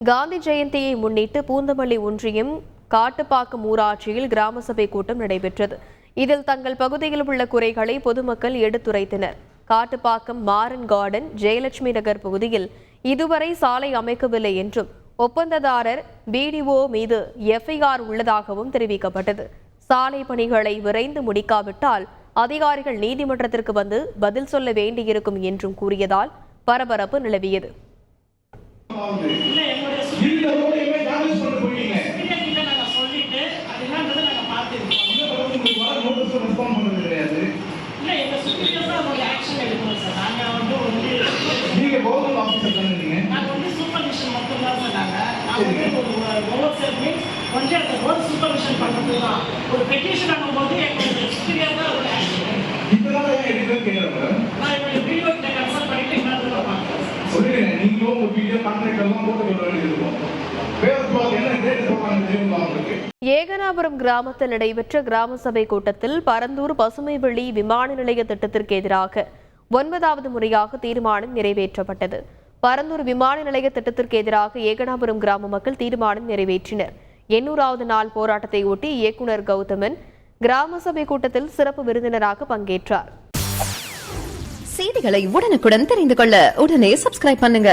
காந்தி ஜெயந்தியை முன்னிட்டு பூந்தமல்லி ஒன்றியம் காட்டுப்பாக்கம் ஊராட்சியில் கிராம சபை கூட்டம் நடைபெற்றது. இதில் தங்கள் பகுதியில் உள்ள குறைகளை பொதுமக்கள் எடுத்துரைத்தனர். காட்டுப்பாக்கம் மாரன் கார்டன் ஜெயலட்சுமி நகர் பகுதியில் இதுவரை சாலை அமைக்கவில்லை என்றும் ஒப்பந்ததாரர் பிடிஓ மீது எஃப்ஐஆர் உள்ளதாகவும் தெரிவிக்கப்பட்டது. சாலை பணிகளை விரைந்து முடிக்காவிட்டால் அதிகாரிகள் நீதிமன்றத்திற்கு வந்து பதில் சொல்ல வேண்டியிருக்கும் என்றும் கூறியதால் பரபரப்பு நிலவியது. இருந்த ரோடு எல்லாம் டேமேஜ் பண்ணிட்டு போயிட்டீங்க சொல்லிட்டு அது என்னன்றதை நாங்க பார்த்திருக்கோம். இந்த பக்கம் உங்களுக்கு வர நோட்டீஸ் ரெஸ்பாண்ட் பண்ணது கிடையாது இல்ல எங்க superior தான் அதோட action எடுக்கணும் sir. நாங்க வந்து வந்து நீங்க கவர்மெண்ட் ஆஃபீஸர் தானே நீங்க நாங்க வந்து supervision மட்டும்தான் sir நாங்க. நாங்க வந்து ஒரு அந்த supervision பண்றது தான். ஒரு petition ஆகும்போது தான் அதோட action எடுக்கணும். இதனால ஏன் எடுக்கவே கேட்கறேன் நான் என்னுடைய video கிட்ட consult பண்ணிட்டு. சொல்லிடுங்க நீங்களும் உங்க வீடியோ கான்ட்ராக்ட் ஏகனாபுரம் கிராமத்தில் நடைபெற்ற கிராம சபை கூட்டத்தில் பரந்தூர் பசுமைவெளி விமான நிலைய திட்டத்திற்கு எதிராக ஒன்பதாவது முறையாக தீர்மானம் நிறைவேற்றப்பட்டது. பரந்தூர் விமான நிலைய திட்டத்திற்கு எதிராக ஏகனாபுரம் கிராம மக்கள் தீர்மானம் நிறைவேற்றினர். எண்ணூறாவது நாள் போராட்டத்தை ஒட்டி இயக்குனர் கௌதமன் கிராம சபை கூட்டத்தில் சிறப்பு விருந்தினராக பங்கேற்றார். செய்திகளை உடனுக்குடன் தெரிந்து கொள்ள உடனே சப்ஸ்கிரைப் பண்ணுங்க.